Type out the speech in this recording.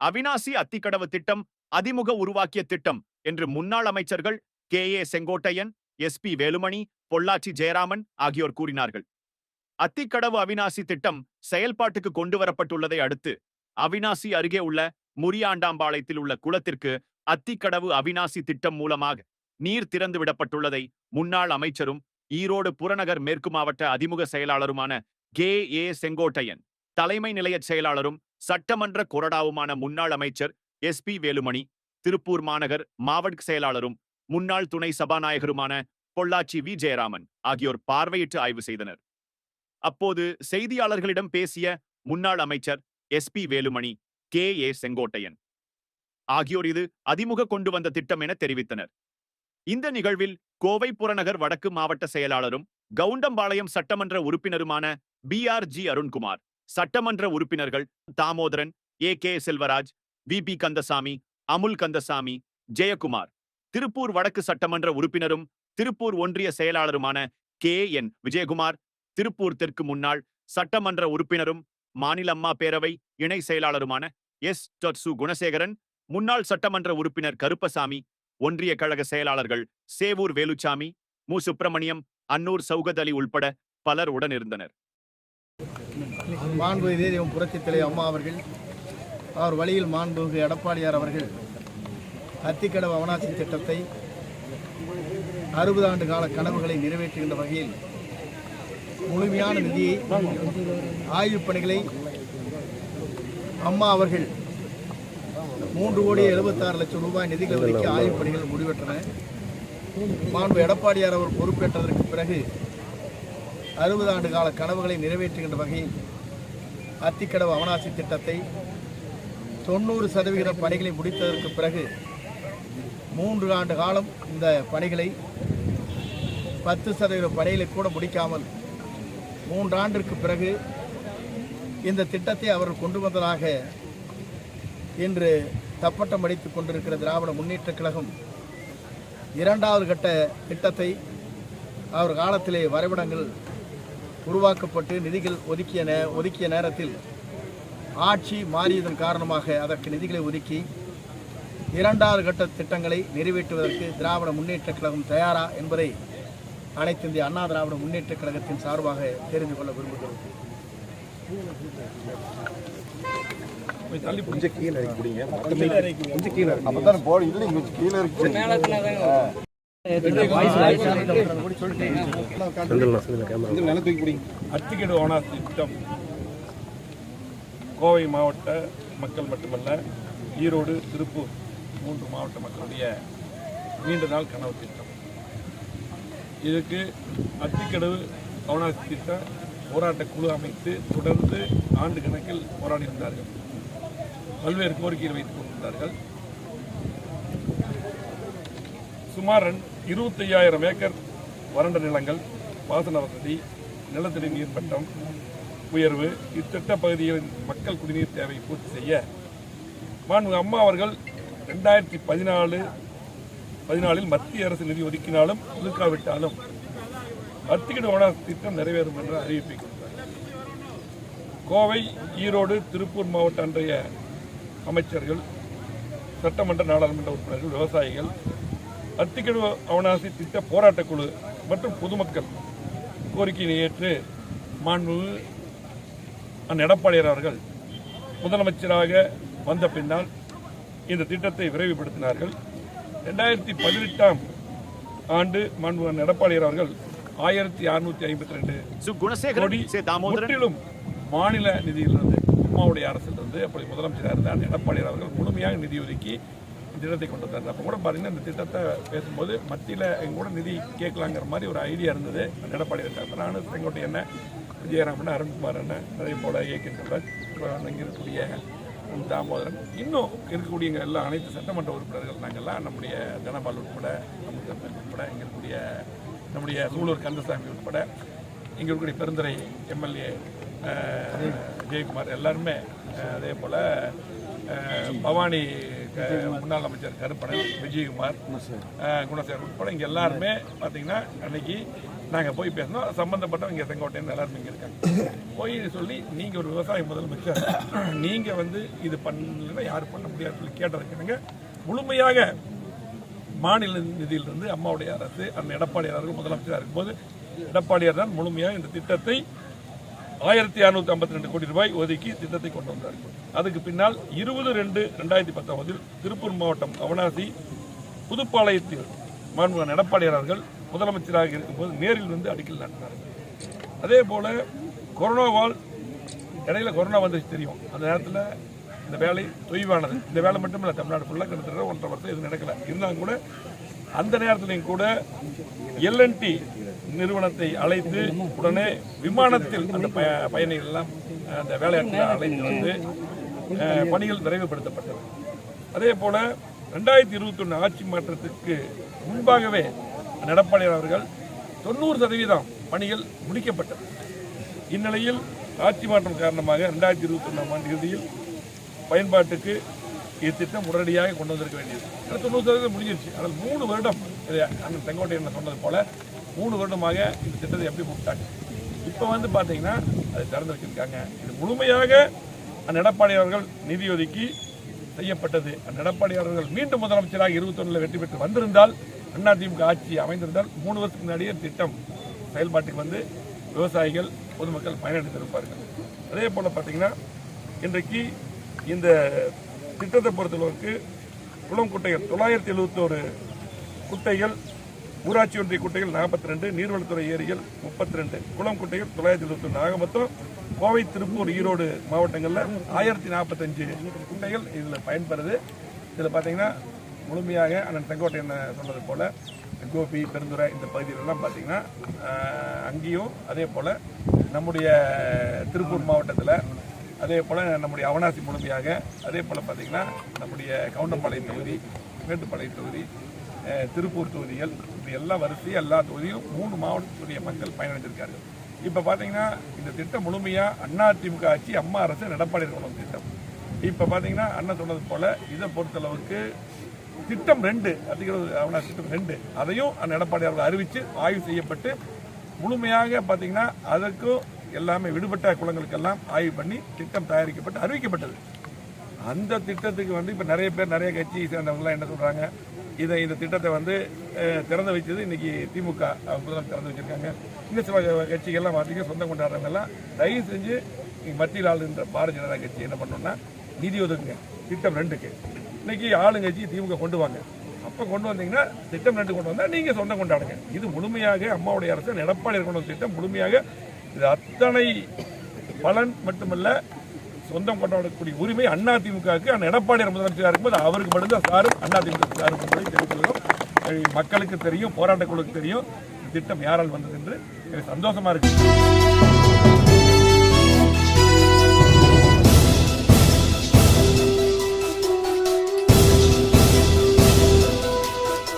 அவினாசி அத்திக்கடவு திட்டம் அதிமுக உருவாக்கிய திட்டம் என்று முன்னாள் அமைச்சர்கள் K. A. Sengottaiyan S. P. Velumani Pollachi Jayaraman ஆகியோர் கூறினார்கள். அத்திக்கடவு அவினாசி திட்டம் செயல்பாட்டுக்கு கொண்டு வரப்பட்டுள்ளதை அடுத்து அவினாசி அருகே உள்ள முரியாண்டாம்பாளையத்தில் உள்ள குளத்திற்கு அத்திக்கடவு அவினாசி திட்டம் மூலமாக நீர் திறந்து விடப்பட்டுள்ளதை முன்னாள் அமைச்சரும் ஈரோடு புறநகர் மேற்கு மாவட்ட அதிமுக செயலாளருமான கே. ஏ. செங்கோட்டையன் தலைமை நிலைய செயலாளரும் சட்டமன்ற கொறடாவுமான முன்னாள் அமைச்சர் எஸ் பி வேலுமணி திருப்பூர் மாநகர் மாவட்ட செயலாளரும் முன்னாள் துணை சபாநாயகருமான பொள்ளாச்சி வி. ஜெயராமன் ஆகியோர் பார்வையிட்டு ஆய்வு செய்தனர். அப்போது செய்தியாளர்களிடம் பேசிய முன்னாள் அமைச்சர் S P Velumani K. A. Sengottaiyan ஆகியோர் இது அதிமுக கொண்டு வந்த திட்டம் என தெரிவித்தனர். இந்த நிகழ்வில் கோவை புறநகர் வடக்கு மாவட்ட செயலாளரும் கவுண்டம்பாளையம் சட்டமன்ற உறுப்பினருமான பி. ஆர். ஜி. அருண்குமார் சட்டமன்ற உறுப்பினர்கள் Damodaran A. K. Selvaraj V. P. Kandasamy Amul Kandasamy Jayakumar. Tiruppur வடக்கு சட்டமன்ற உறுப்பினரும் திருப்பூர் ஒன்றிய செயலாளருமான கே. என். விஜயகுமார் திருப்பூர் தெற்கு முன்னாள் சட்டமன்ற உறுப்பினரும் மாநில அம்மா பேரவை இணை செயலாளருமான எஸ். டொட்சு குணசேகரன் முன்னாள் சட்டமன்ற உறுப்பினர் கருப்பசாமி ஒன்றிய கழக செயலாளர்கள் சேவூர் வேலுச்சாமி மு. சுப்பிரமணியம் அன்னூர் சௌகத் அலி உள்பட பலர் உடனிருந்தனர். மாண்பு இதயம் புரட்சித் தலைவர் அம்மா அவர்கள் அவர் வழியில் மாண்புமிகு எடப்பாடியார் அவர்கள் அத்திக்கடவு அவனாசி திட்டத்தை அறுபது ஆண்டு கால கனவுகளை நிறைவேற்றுகின்ற வகையில் முழுமையான நிதியை ஆய்வுப் பணிகளை அம்மா அவர்கள் மூன்று கோடி எழுபத்தாறு லட்சம் ரூபாய் நிதிகளை ஒதுக்கி ஆய்வுப் பணிகள் முடிவெற்றன. மாண்பு எடப்பாடியார் அவர் பொறுப்பேற்றதற்கு பிறகு அறுபது ஆண்டு கால கனவுகளை நிறைவேற்றுகின்ற வகையில் அத்திக்கடவு அவனாசி திட்டத்தை தொண்ணூறு சதவிகித பணிகளை முடித்ததற்கு பிறகு மூன்று ஆண்டு காலம் இந்த பணிகளை பத்து சதவீத பணிகளை கூட முடிக்காமல் மூன்றாண்டிற்கு பிறகு இந்த திட்டத்தை அவர் கொண்டு வந்ததாக இன்று தப்பட்டம் அடித்துக் கொண்டிருக்கிற திராவிட முன்னேற்றக் கழகம் இரண்டாவது கட்ட திட்டத்தை அவர் காலத்திலே வரைபடங்கள் உருவாக்கப்பட்டு நிதிகள் ஒதுக்கிய நே ஒதுக்கிய நேரத்தில் ஆட்சி மாறியதன் காரணமாக அதற்கு நிதிகளை ஒதுக்கி இரண்டாவது கட்ட திட்டங்களை நிறைவேற்றுவதற்கு திராவிட முன்னேற்றக் கழகம் தயாரா என்பதை அனைத்து இந்திய அண்ணா திராவிட முன்னேற்றக் கழகத்தின் சார்பாக தெரிந்து கொள்ள விரும்புகிறோம். கொஞ்சம் கீழே கீழே அப்பதான் போட இல்லை கொஞ்சம் கீழே இருக்கு அத்திக்கடு ஓனா திட்டம் கோவை மாவட்ட மக்கள் மட்டுமல்ல ஈரோடு திருப்பூர் மூன்று மாவட்ட மக்களுடைய நீண்ட நாள் கனவு திட்டம் இதுக்கு அத்திக்கடவு அவனாசி திட்டம் போராட்ட குழு அமைத்து தொடர்ந்து ஆண்டு கணக்கில் போராடி வந்தார்கள் பல்வேறு கோரிக்கைகள் வைத்துக் கொண்டிருந்தார்கள் சுமார் இருபத்தையாயிரம் ஏக்கர் வறண்ட நிலங்கள் பாசன வசதி நிலத்தடி நீர் மட்டம் உயர்வு இத்திட்ட பகுதிகளின் மக்கள் குடிநீர் தேவையை பூர்த்தி செய்ய மாண்பு அம்மா அவர்கள் ரெண்டாயிரத்தி பதினாலு பதினாலில் மத்திய அரசு நிதி ஒதுக்கினாலும் ஒதுக்காவிட்டாலும் அத்திக்கடு வன திட்டம் நிறைவேறும் என்று அறிவிப்பை கோவை ஈரோடு திருப்பூர் மாவட்ட அன்றைய அமைச்சர்கள் சட்டமன்ற நாடாளுமன்ற உறுப்பினர்கள் விவசாயிகள் அத்திக்கடு அவனாசி திட்ட போராட்டக் குழு மற்றும் பொதுமக்கள் கோரிக்கையினை ஏற்று மாண்பு அண்ணன் எடப்பாடியார் அவர்கள் முதலமைச்சராக வந்த பின்னால் இந்த திட்டத்தை விரைவுபடுத்தினார்கள். ரெண்டாயிரத்தி பதினெட்டாம் ஆண்டு மாண்பு அண்ணன் எடப்பாடியார் அவர்கள் ஆயிரத்தி அறுநூத்தி ஐம்பத்தி ரெண்டு கோடி முற்றிலும் மாநில நிதியிலிருந்து அம்மாவுடைய அரசிலிருந்து அப்படி முதலமைச்சராக இருந்த அந்த எடப்பாடியார் அவர்கள் முழுமையாக நிதி ஒதுக்கி திட்டத்தை கொண்டு வந்தார். அப்போ கூட பார்த்தீங்கன்னா இந்த திட்டத்தை பேசும்போது மத்தியில் எங்க கூட நிதி கேட்கலாங்கிற மாதிரி ஒரு ஐடியா இருந்தது. அந்த எடப்பாடி இருக்காங்க நானும் செங்கோட்டை என்ன விஜயராமன் அருண்குமார் என்ன அதே போல் இயக்கின்றவர் இங்கே இருக்கக்கூடிய தாமோதரன். இன்னும் இருக்கக்கூடிய எல்லா அனைத்து சட்டமன்ற உறுப்பினர்கள் நாங்கள்லாம் நம்முடைய தனபால் உட்பட அமுதன் உட்பட இங்கே இருக்கக்கூடிய நம்முடைய சூலூர் கந்தசாமி உட்பட இங்கே இருக்கக்கூடிய பெருந்துறை எம்எல்ஏ ஜெயக்குமார் எல்லாருமே அதே போல் பவானி முன்னாள் அமைச்சர் கருப்பணன் விஜயகுமார் குணசேகர் உட்பட இங்கே எல்லாருமே பார்த்தீங்கன்னா அன்னைக்கு நாங்கள் போய் பேசினோம். சம்மந்தப்பட்டவங்க இங்கே செங்கோட்டையன் எல்லாருமே இங்கே இருக்காங்க. போய் சொல்லி நீங்கள் ஒரு விவசாய முதலமைச்சர் நீங்கள் வந்து இது பண்ணலைன்னா யார் பண்ண முடியாது சொல்லி கேட்டதுக்கு முழுமையாக மாநில நிதியிலிருந்து அம்மாவுடைய அரசு அந்த எடப்பாடியார் அவர்கள் முதலமைச்சராக இருக்கும்போது எடப்பாடியார் தான் முழுமையாக இந்த திட்டத்தை ஆயிரத்தி அறுநூத்தி ஐம்பத்தி ரெண்டு கோடி ரூபாய் ஒதுக்கி திட்டத்தை கொண்டு வந்தார்கள் அதுக்கு பின்னால் இருபது ரெண்டு ரெண்டாயிரத்தி பத்தொன்பதில் திருப்பூர் மாவட்டம் அவனாசி புதுப்பாளையத்தில் மாண்புமிகு எடப்பாடியார் அவர்கள் முதலமைச்சராக இருக்கும்போது நேரில் வந்து அடிக்கல் நடத்தினார்கள் அதே போல கொரோனாவால் இடையில கொரோனா வந்துச்சு தெரியும். அந்த நேரத்தில் இந்த வேலை தொய்வானது. இந்த வேலை மட்டும் இல்லை தமிழ்நாடு ஃபுல்லாக கிட்டத்தட்ட ஒன்றரை வருஷம் இது நடக்கல. இருந்தாலும் கூட அந்த நேரத்துலையும் கூட எல்என்டி நிறுவனத்தை அழைத்து உடனே விமானத்தில் அந்த பய பயணிகள் எல்லாம் அந்த வேலையாட்களை அழைத்து வந்து பணிகள் நிறைவுபடுத்தப்பட்டது அதே போல ரெண்டாயிரத்தி இருபத்தி ஒன்று ஆட்சி மாற்றத்திற்கு முன்பாகவே எடப்பாடியார் அவர்கள் தொண்ணூறு சதவீதம் பணிகள் முடிக்கப்பட்டது. இந்நிலையில் ஆட்சி மாற்றம் காரணமாக ரெண்டாயிரத்தி இருபத்தி ஒன்றாம் ஆண்டு இறுதியில் பயன்பாட்டுக்கு இத்திட்டம் உடனடியாக கொண்டு வந்திருக்க வேண்டியது. ஏன்னா தொண்ணூறு சதவீதம் முடிஞ்சிருச்சு. அதில் மூணு வருடம் இது அண்ணன் செங்கோட்டையன் சொன்னது போல மூணு வருடமாக இந்த திட்டத்தை எப்படி கொடுத்தாங்க இப்போ வந்து பார்த்தீங்கன்னா அது திறந்து வச்சிருக்காங்க இது முழுமையாக அந்த எடப்பாடி அவர்கள் நிதி ஒதுக்கி செய்யப்பட்டது. அந்த எடப்பாடி அவர்கள் மீண்டும் முதலமைச்சராக இருபத்தொன்னில் வெற்றி பெற்று வந்திருந்தால் அதிமுக ஆட்சி அமைந்திருந்தால் மூணு வருஷத்துக்கு முன்னாடியே திட்டம் செயல்பாட்டுக்கு வந்து விவசாயிகள் பொதுமக்கள் பயனடைந்திருப்பார்கள். அதே போல் பார்த்தீங்கன்னா இன்றைக்கு இந்த திட்டத்தை பொறுத்தளவுக்கு குளம் குட்டைகள் தொள்ளாயிரத்தி எழுபத்தோரு குட்டைகள் ஊராட்சி ஒன்றிய குட்டைகள் நாற்பத்தி ரெண்டு நீர்வளத்துறை ஏரிகள் முப்பத்தி ரெண்டு குளம் குட்டைகள் தொள்ளாயிரத்தி எழுபத்தொன்று ஆக மொத்தம் கோவை திருப்பூர் ஈரோடு மாவட்டங்களில் ஆயிரத்தி நாற்பத்தஞ்சு குட்டைகள் இதில் பயன்பெறுது இதில் பார்த்தீங்கன்னா முழுமையாக அண்ணன் செங்கோட்டையன் சொன்னது போல் கோபி பெருந்துறை இந்த பகுதியிலலாம் பார்த்தீங்கன்னா அங்கேயும் அதே போல் நம்முடைய திருப்பூர் மாவட்டத்தில் அதே போல் நம்முடைய அவனாசி முழுமையாக அதே போல் பார்த்திங்கன்னா நம்முடைய கவுண்டம்பாளையம் தொகுதி மேட்டுப்பாளையம் தொகுதி திருப்பூர் தொகுதிகள் இப்படி எல்லா வரிசையும் எல்லா தொகுதியும் மூணு மாவட்டத்துடைய மக்கள் பயனடைஞ்சிருக்காரு இப்போ பார்த்தீங்கன்னா இந்த திட்டம் முழுமையாக அண்ணா திமுக ஆட்சி அம்மா அரசு எடப்பாடி கொண்டு திட்டம். இப்போ பார்த்தீங்கன்னா அண்ணன் சொன்னது போல் இதை பொறுத்தளவுக்கு திட்டம் ரெண்டு அதிகார அவனா திட்டம் ரெண்டு. அதையும் அந்த எடப்பாடி அவர்கள் அறிவித்து ஆய்வு செய்யப்பட்டு முழுமையாக பார்த்தீங்கன்னா அதற்கும் எல்லாமே விடுபட்ட குளங்களுக்கெல்லாம் ஆய்வு பண்ணி திட்டம் தயாரிக்கப்பட்டு அறிவிக்கப்பட்டது. அந்த திட்டத்துக்கு வந்து இப்போ நிறைய பேர் நிறைய கட்சி சேர்ந்தவங்கலாம் என்ன சொல்கிறாங்க இதை இந்த திட்டத்தை வந்து திறந்து வைத்தது இன்னைக்கு திமுக. முதல்வர் திறந்து வச்சிருக்காங்க. இந்த சில கட்சிகள்லாம் பார்த்தீங்கன்னா சொந்தம் கொண்டாடுறவங்க எல்லாம் தயவு செஞ்சு மத்தியில் ஆளுன்ற பாரதிய ஜனதா கட்சி என்ன பண்ணோம்னா நிதி ஒதுக்குங்க. திட்டம் ரெண்டுக்கு. இன்னைக்கு ஆளுங்கட்சி திமுக கொண்டு வாங்க. அப்போ கொண்டு வந்தீங்கன்னா திட்டம் ரெண்டு கொண்டு வந்தால் நீங்கள் சொந்தம் கொண்டாடுங்க. இது முழுமையாக அம்மாவுடைய அரசு எடப்பாடி கொண்டு வந்த திட்டம் முழுமையாக இது அத்தனை பலன் மட்டுமல்ல சொந்தம் கொண்டாடக்கூடிய உரிமை அண்ணா திமுகவுக்கு அந்த எடப்பாடியார் முதலமைச்சராக இருக்கும்போது அவருக்கு மட்டும்தான் சாரும் அண்ணா திமுக சாரும் என்பதை தெரிவித்துள்ளோம். மக்களுக்கு தெரியும் போராட்ட தெரியும். திட்டம் யாரால் வந்தது என்று எனக்கு சந்தோஷமா இருக்கு.